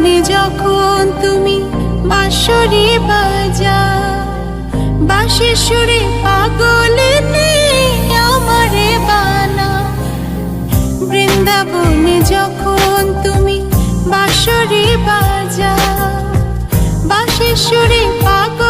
বৃন্দাবনে যখন তুমি বাঁশরি বাজা বাঁশের সুরে পাগলে আমারে বানা বৃন্দাবনে যখন তুমি বাঁশরি বাজা বাঁশের সুরে পাগলে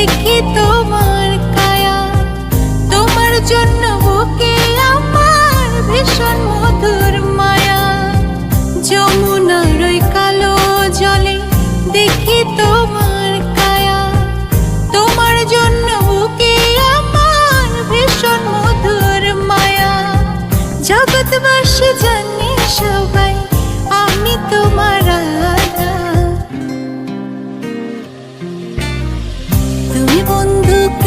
দেখি তোমার কায়া। তোমার জন্য বুকে আমার ভীষণ মধুর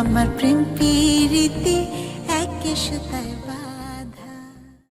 আমার প্রেম প্রীতি একই সুতায় বাধা